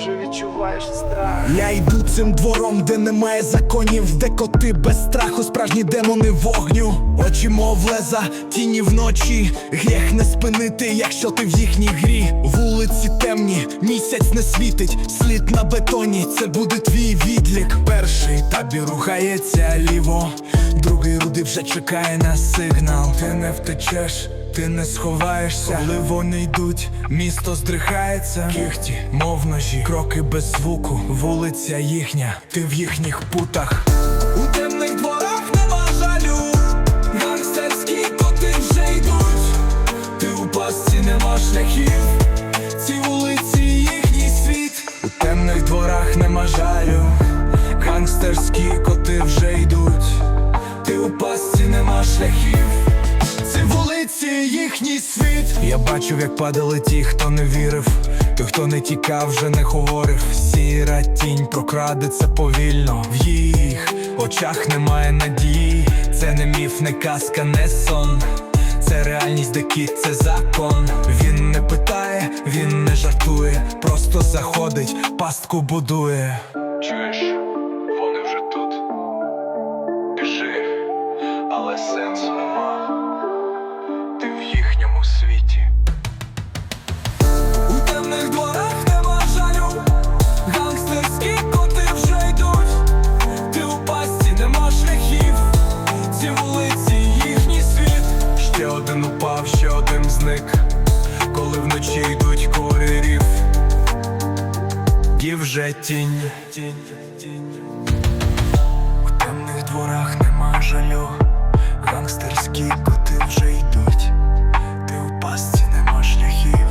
вже відчуваєш страх. Я йду цим двором, де немає законів, де коти без страху, справжні демони вогню. Очі, мов леза, тіні вночі. Гріх не спинити, якщо ти в їхній грі. Вулиці темні, місяць не світить, слід на бетоні, це буде твій відлік. Перший табір рухається ліво, другий руди вже чекає на сигнал. Ти не втечеш. Ти не сховаєшся, коли вони йдуть, місто здрихається, кіхті, мов ножі, кроки без звуку, вулиця їхня, ти в їхніх путах. У темних дворах нема жалю, гангстерські коти вже йдуть, ти у пастці нема шляхів, ці вулиці їхній світ. У темних дворах нема жалю, гангстерські коти вже йдуть, ти у пастці нема шляхів. Їхній світ. Я бачив, як падали ті, хто не вірив. Той, хто не тікав, вже не говорив. Сіра тінь прокрадеться повільно. В їх очах немає надії. Це не міф, не казка, не сон. Це реальність, де це закон. Він не питає, він не жартує, просто заходить, пастку будує. Чуєш, вони вже тут. Біжи, але сенсу один коли вночі йдуть коридорів. І вже тінь. У темних дворах нема жалю, гангстерські коти вже йдуть. Ти у пастці нема шляхів,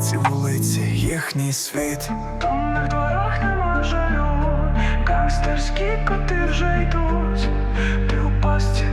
ці вулиці їхній світ. темних дворах нема жалю, гангстерські коти вже йдуть, ти у пасті